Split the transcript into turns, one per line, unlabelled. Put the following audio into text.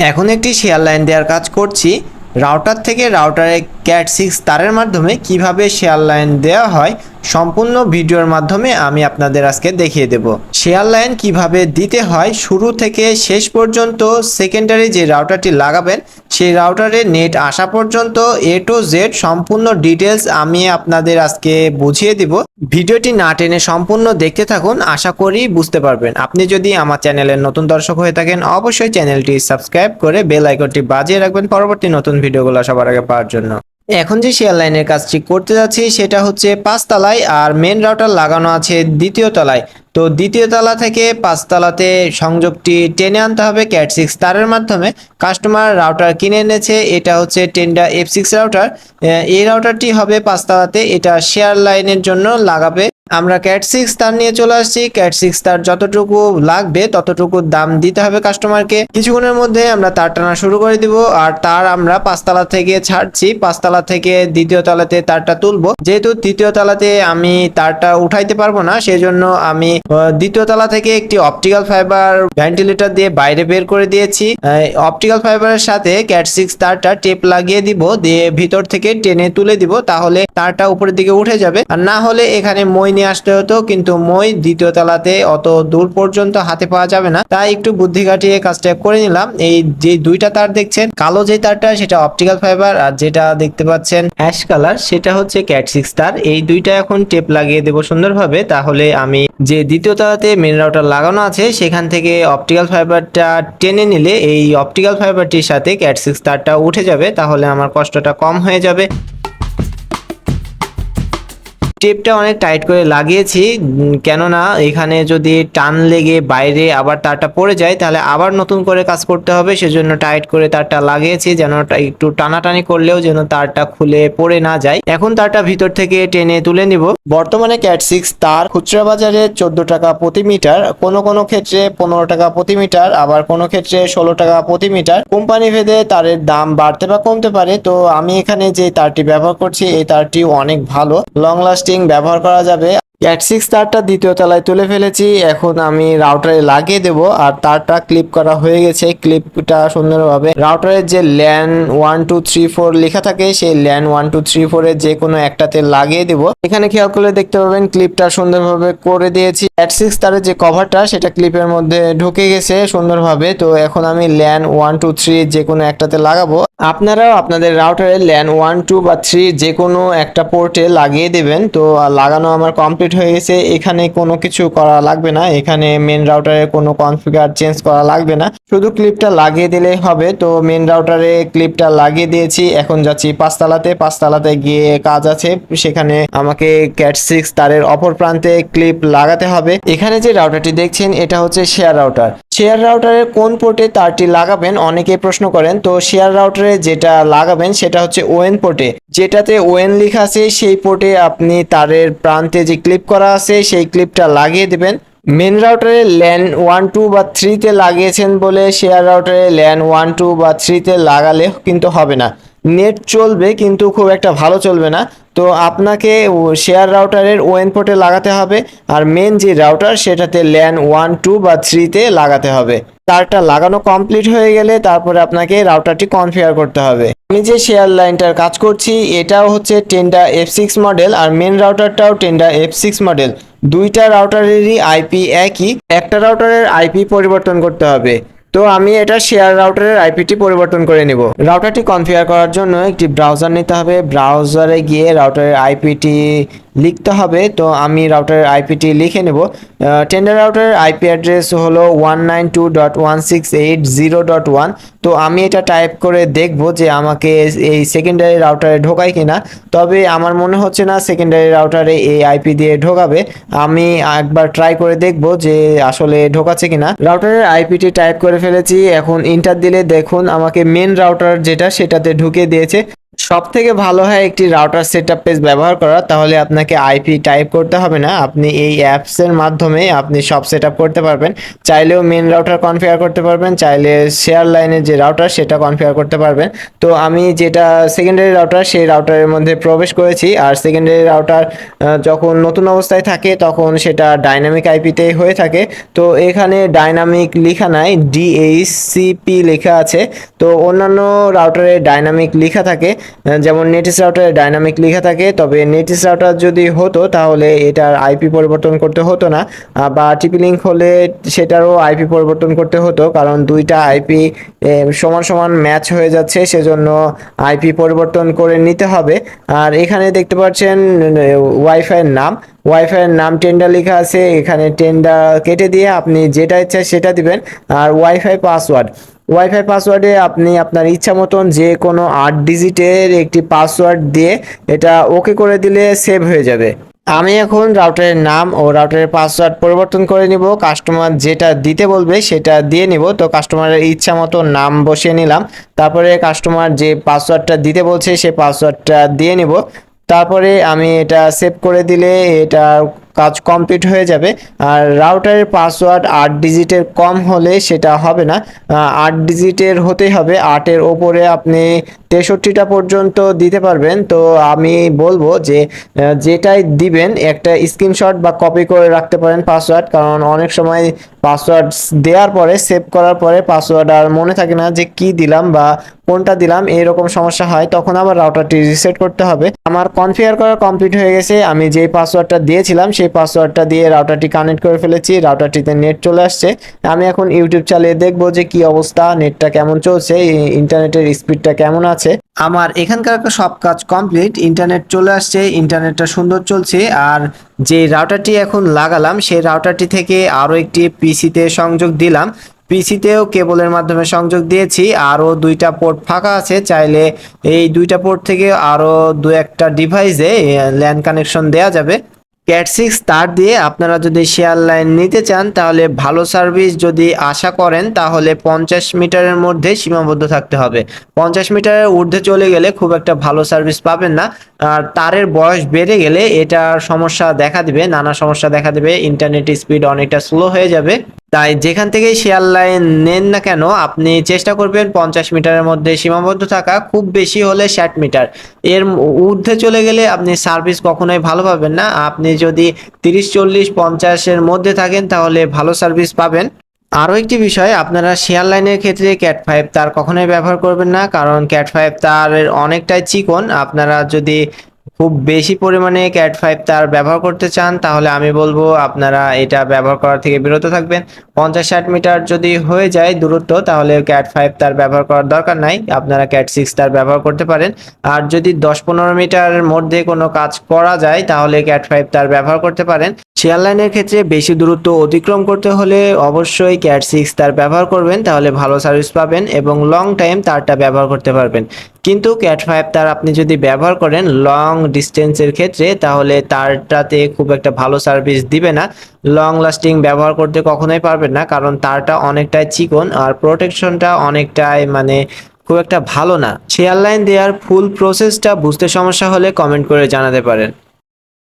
এখন একটি share line দেওয়ার কাজ করছি। রাউটার থেকে রাউটারে ক্যাট সিক্স তারের মাধ্যমে কীভাবে শেয়ার লাইন দেওয়া হয় সম্পূর্ণ ভিডিওর মাধ্যমে আমি আপনাদের আজকে দেখিয়ে দেব। শেয়ার লাইন কীভাবে দিতে হয়, শুরু থেকে শেষ পর্যন্ত সেকেন্ডারি যে রাউটারটি লাগাবেন, সেই রাউটারে নেট আসা পর্যন্ত এ টু জেড সম্পূর্ণ ডিটেলস আমি আপনাদের আজকে বুঝিয়ে দিব। ভিডিওটি না টেনে সম্পূর্ণ দেখতে থাকুন, আশা করি বুঝতে পারবেন। আপনি যদি আমার চ্যানেলের নতুন দর্শক হয়ে থাকেন, অবশ্যই চ্যানেলটি সাবস্ক্রাইব করে বেল আইকনটি বাজিয়ে রাখবেন পরবর্তী নতুন ভিডিওগুলো সবার আগে পাওয়ার জন্য। এখন যে শেয়ার লাইনের কাজটি করতে যাচ্ছি সেটা হচ্ছে পাঁচতলায় আর মেন রাউটার লাগানো আছে দ্বিতীয় তলায়। তো দ্বিতীয় তলা থেকে পাঁচতলাতে সংযোগটি টেনে আনতে হবে ক্যাট সিক্স তারের মাধ্যমে। কাস্টমার রাউটার কিনে এনেছে, এটা হচ্ছে টেন্ডা এফ সিক্স রাউটার এই রাউটারটি হবে পাঁচতলাতে এটা শেয়ার লাইনের জন্য লাগাবে। আমরা ক্যাট সিক্স তার নিয়ে চলে আসছি। ক্যাট সিক্স তার যতটুকু লাগবে, ততটুকু দাম দিতে হবে কাস্টমারকে কিছুক্ষণের মধ্যে আমরা তার টানা শুরু করে দিব। আর তার আমরা পাঁচতলা থেকে ছাড়ছি। পাঁচতলা থেকে দ্বিতীয় তলাতে তারটা তুলবো। যেহেতু তৃতীয় তলাতে আমি তারটা উঠাইতে পারব না, সেজন্য আমি দ্বিতীয় তলা থেকে একটি অপটিক্যাল ফাইবার ভেন্টিলেটর দিয়ে বাইরে বের করে দিয়েছি। অপটিক্যাল ফাইবারের সাথে ক্যাট সিক্স তারটা টেপ লাগিয়ে দিব। দিয়ে ভিতর থেকে টেনে তুলে দিব। তাহলে তারটা উপরের দিকে উঠে যাবে। আর না হলে এখানে মই নিয়ে আসতে হতো, কিন্তু মই দ্বিতীয় তলাতে অত দূর পর্যন্ত হাতে পাওয়া যাবে না। তাই একটু বুদ্ধি কাটিয়ে কাজটা করে নিলাম। এই যে দুইটা তার দেখছেন, কালো যে তারটা, সেটা অপটিক্যাল ফাইবার আর যেটা দেখতে পাচ্ছেন অ্যাশ কালার সেটা হচ্ছে ক্যাট সিক্স তার। এই দুইটা এখন টেপ লাগিয়ে দেবো সুন্দরভাবে। তাহলে আমি যে দ্বিতীয় তলাতে মেন রাউটার লাগানো আছে, সেখান থেকে অপটিক্যাল ফাইবারটা টেনে নিলে এই অপটিক্যাল ফাইবারটির সাথে ক্যাট সিক্স তারটা উঠে যাবে। তাহলে আমার কষ্টটা কম হয়ে যাবে। টেপটা অনেক টাইট করে লাগিয়েছি কেননা এখানে যদি টান লেগে বাইরে আবার তারটা পড়ে যায়, তাহলে আবার নতুন করে কাজ করতে হবে, সেজন্য টাইট করে তারটা লাগিয়েছি, যেন একটু টানাটানি করলেও যেন তারটা খুলে পড়ে না যায়। এখন তারটা ভিতর থেকে টেনে তুলে নিব। বর্তমানে ক্যাট সিক্স তার খুচরা বাজারে চোদ্দ টাকা প্রতি মিটার, কোনো কোনো ক্ষেত্রে পনেরো টাকা প্রতি মিটার, আবার কোনো ক্ষেত্রে ষোলো টাকা প্রতি মিটার। কোম্পানি ভেদে তারের দাম বাড়তে বা কমতে পারে, তো আমি এখানে যে তারটি ব্যবহার করছি, এই তারটি অনেক ভালো। লং লাস্টিং ব্যবহার করা যাবে। ক্যাট সিক্স তারটা দ্বিতীয় তলায় তুলে ফেলেছি। এখন আমি রাউটারে লাগিয়ে দেব। আর তারটা ক্লিপ করা হয়ে গেছে। ক্লিপটা সুন্দরভাবে রাউটারের যে LAN one two three four লেখা থাকে, সেই ল্যান ওয়ান টু থ্রি ফোরের যে কোনো একটাতে লাগিয়ে দেব। এখানে খেয়াল করলে দেখতে পাবেন ক্লিপটা সুন্দরভাবে করে দিয়েছি। ক্যাট সিক্স তারের যে কভারটা সেটা ক্লিপের মধ্যে ঢুকে গেছে সুন্দরভাবে। তো এখন আমি ল্যান ওয়ান টু থ্রি যে কোনো একটাতে লাগাবো। আপনারাও আপনাদের রাউটারে ল্যান ওয়ান টু বা থ্রি যে কোনো একটা পোর্টে লাগিয়ে দেবেন। তো লাগানো আমার কমপ্লিট হয়ে গেছে, এখানে কোনো কিছু করা লাগবে না, এখানে মেন রাউটারে কোনো কনফিগার চেঞ্জ করা লাগবে না। শুধু ক্লিপটা লাগিয়ে দিলেই হবে, তো মেন রাউটারে ক্লিপটা লাগিয়ে দিয়েছি, এখন যাচ্ছি পাঁচতলাতে পাঁচতলাতে গিয়ে কাজ আছে, সেখানে আমাকে ক্যাট সিক্স তারের অপর প্রান্তে ক্লিপ লাগাতে হবে। এখানে যে রাউটারটি দেখছেন, এটা হচ্ছে শেয়ার রাউটার শেয়ার রাউটারের কোন পোর্টে তারটি লাগাবেন অনেকে প্রশ্ন করেন। তো শেয়ার রাউটারে যেটা লাগাবেন সেটা হচ্ছে ওয়েন পোর্টে। যেটাতে ওয়েন লেখা আছে, সেই পোর্টে আপনি তারের প্রান্তে যে ক্লিপ করা আছে, সেই ক্লিপটা লাগিয়ে দেবেন। মেন রাউটারে ল্যান ওয়ান, টু বা থ্রিতে লাগিয়েছেন বলে শেয়ার রাউটারে ল্যান ওয়ান, টু বা থ্রিতে লাগালে কিন্তু হবে না। নেট চলবে কিন্তু খুব একটা ভালো চলবে না। তো আপনাকে শেয়ার রাউটারের ওএন পোর্টে লাগাতে হবে আর মেন যে রাউটার সেটাতে ল্যান ওয়ান টু বা থ্রিতে লাগাতে হবে। তারটা লাগানো কমপ্লিট হয়ে গেলে তারপরে আপনাকে রাউটারটি কনফিগার করতে হবে। আমি যে শেয়ার লাইনটার কাজ করছি, এটাও হচ্ছে টেন্ডা এফ সিক্স মডেল আর মেন রাউটারটাও টেন্ডা এফ সিক্স মডেল দুইটা রাউটারেরই আইপি একই, একটা রাউটারের আইপি পরিবর্তন করতে হবে। তো আমি এটা শেয়ার রাউটারের আইপিটি পরিবর্তন করে নিব। রাউটারটি কনফিগার করার জন্য একটি ব্রাউজার নিতে হবে। ব্রাউজারে গিয়ে রাউটারের আইপিটি লিখতে হবে, তো আমি রাউটারের আইপিটি লিখে নেব। টেন্ডার রাউটারের আইপি অ্যাড্রেস হলো one nine two dot one six eight zero dot one তো আমি এটা টাইপ করে দেখব যে আমাকে এই সেকেন্ডারি রাউটারে ঢোকায় কিনা। তবে আমার মনে হচ্ছে না সেকেন্ডারি রাউটারে এই আইপি দিয়ে ঢোকাবে। আমি একবার ট্রাই করে দেখব যে আসলে ঢোকাচ্ছে কিনা। রাউটারের আইপিটি টাইপ করে ফেলেছি। এখন ইন্টার দিলে দেখুন, আমাকে মেন রাউটার যেটা সেটাতে ঢুকে দিয়েছে। সব থেকে ভালো হয় একটি রাউটার সেটআপ পেজ ব্যবহার করা, তাহলে আপনাকে আইপি টাইপ করতে হবে না। আপনি এই অ্যাপসের মাধ্যমে আপনি সব সেটআপ করতে পারবেন। চাইলেও মেন রাউটার কনফিগার করতে পারবেন, চাইলে শেয়ার লাইনের যে রাউটার সেটা কনফিগার করতে পারবেন। তো আমি যেটা সেকেন্ডারি রাউটার সেই রাউটারের মধ্যে প্রবেশ করেছি। আর সেকেন্ডারি রাউটার যখন নতুন অবস্থায় থাকে, তখন সেটা ডাইনামিক আইপিতেই হয়ে থাকে। তো এখানে ডাইনামিক লেখা নাই ডিএইচসিপি লেখা আছে। তো অন্যান্য রাউটারে ডাইনামিক লেখা থাকে। যেমন নেটিস রাউটারে ডাইনামিক লেখা থাকে, তবে নেটিস রাউটার যদি হতো, তাহলে এটার আইপি পরিবর্তন করতে হতো না। বা টিপি লিঙ্ক হলে সেটারও আইপি পরিবর্তন করতে হতো, কারণ দুইটা আইপি সমান সমান ম্যাচ হয়ে যাচ্ছে, সেজন্য আইপি পরিবর্তন করে নিতে হবে। আর এখানে দেখতে পাচ্ছেন ওয়াইফাইয়ের নাম। ওয়াইফাইয়ের নাম টেন্ডার লেখা আছে, এখানে টেন্ডার কেটে দিয়ে আপনি যেটা ইচ্ছা সেটা দিবেন। আর ওয়াইফাই পাসওয়ার্ড ওয়াইফাই পাসওয়ার্ডে আপনি আপনার ইচ্ছা মতন যে কোনো আট ডিজিটের একটি পাসওয়ার্ড দিয়ে এটা ওকে করে দিলে সেভ হয়ে যাবে। আমি এখন রাউটারের নাম ও রাউটারের পাসওয়ার্ড পরিবর্তন করে নিব। কাস্টমার যেটা দিতে বলবে সেটা দিয়ে নিব। তো কাস্টমারের ইচ্ছা মতো নাম বসিয়ে নিলাম। তারপরে কাস্টমার যে পাসওয়ার্ডটা দিতে বলছে সেই পাসওয়ার্ডটা দিয়ে নিব। তারপরে আমি এটা সেভ করে দিলে এটা কাজ কমপ্লিট হয়ে যাবে। আর রাউটারের পাসওয়ার্ড আট ডিজিটের কম হলে সেটা হবে না। আট ডিজিটের হতেই হবে। আটের ওপরে আপনি তেষট্টিটা পর্যন্ত দিতে পারবেন। তো আমি বলব যে যেটাই দিবেন, একটা স্ক্রিনশট বা কপি করে রাখতে পারেন পাসওয়ার্ড কারণ অনেক সময় পাসওয়ার্ড দেওয়ার পরে সেভ করার পরে পাসওয়ার্ড আর মনে থাকে না যে কি দিলাম বা কোনটা দিলাম, এরকম সমস্যা হয়। তখন আবার রাউটারটি রিসেট করতে হবে। আমার কনফিগার করা কমপ্লিট হয়ে গেছে। আমি যে পাসওয়ার্ডটা দিয়েছিলাম, সেই পাসওয়ার্ডটা দিয়ে রাউটারটি কানেক্ট করে ফেলেছি রাউটারটিতে নেট চলে আসছে। আমি এখন ইউটিউব চালিয়ে দেখব যে কি অবস্থা নেটটা কেমন চলছে ইন্টারনেটের স্পিডটা কেমন আছে। আমার এখানকার সব কাজ কমপ্লিট ইন্টারনেট চলে আসছে ইন্টারনেটটা সুন্দর চলছে, আর যে রাউটারটি এখন লাগালাম, সেই রাউটারটি থেকে আরও একটি পিসিতে সংযোগ দিলাম। পিসিতেও কেবলের মাধ্যমে সংযোগ দিয়েছি, আরও দুইটা পোর্ট ফাঁকা আছে, চাইলে এই দুইটা পোর্ট থেকে আরও দু একটা ডিভাইসে ল্যান্ড কানেকশন দেওয়া যাবে। ক্যাট সিক্স তার দিয়ে আপনারা যদি শেয়ার লাইন নিতে চান, তাহলে ভালো সার্ভিস যদি আশা করেন, তাহলে পঞ্চাশ মিটারের মধ্যে সীমাবদ্ধ থাকতে হবে। পঞ্চাশ মিটারের ঊর্ধ্বে চলে গেলে খুব একটা ভালো সার্ভিস পাবেন না। আর তারের বয়স বেড়ে গেলে এটার সমস্যা দেখা দিবে, নানা সমস্যা দেখা দিবে, ইন্টারনেট স্পিড অনেকটা স্লো হয়ে যাবে। তাই যেখান থেকেই শেয়ার লাইন নেন না কেন, আপনি চেষ্টা করবেন পঞ্চাশ মিটারের মধ্যে সীমাবদ্ধ থাকা, খুব বেশি হলে ষাট মিটার। এর ঊর্ধ্বে চলে গেলে আপনি সার্ভিস কখনোই ভালো পাবেন না। আপনি যদি তিরিশ, চল্লিশ, পঞ্চাশের মধ্যে থাকেন, তাহলে ভালো সার্ভিস পাবেন। আরও একটি বিষয়, আপনারা শেয়ার লাইনের ক্ষেত্রে ক্যাট ফাইভ তার কখনোই ব্যবহার করবেন না, কারণ ক্যাট ফাইভ তার অনেকটাই চিকন। আপনারা যদি খুব বেশি পরিমাণে ক্যাট ফাইভ তার ব্যবহার করতে চান, তাহলে আমি বলব আপনারা এটা ব্যবহার করা থেকে বিরত থাকবেন। পঞ্চাশ ষাট মিটার যদি হয়ে যায় দূরত্ব, তাহলে ক্যাট ফাইভ তার ব্যবহার করার দরকার নাই, আপনারা ক্যাট সিক্স তার ব্যবহার করতে পারেন। আর যদি দশ পনেরো মিটারের মধ্যে কোনো কাজ করা যায়, তাহলে ক্যাট ফাইভ তার ব্যবহার করতে পারেন। শেয়ার লাইনের ক্ষেত্রে বেশি দূরত্ব অতিক্রম করতে হলে অবশ্যই ক্যাট সিক্স তার ব্যবহার করবেন, তাহলে ভালো সার্ভিস পাবেন এবং লং টাইম তারটা ব্যবহার করতে পারবেন। কিন্তু ক্যাট ফাইভ তার আপনি যদি ব্যবহার করেন লং ডিস্টেন্সের ক্ষেত্রে, তাহলে তারটাতে খুব একটা ভালো সার্ভিস দিবে না। লং লাস্টিং ব্যবহার করতে কখনোই পারবেন না, কারণ তারটা অনেকটাই চিকন আর প্রোটেকশনটা অনেকটাই মানে খুব একটা ভালো না। শেয়ার লাইন দেওয়ার ফুল প্রসেসটা বুঝতে সমস্যা হলে কমেন্ট করে জানাতে পারেন।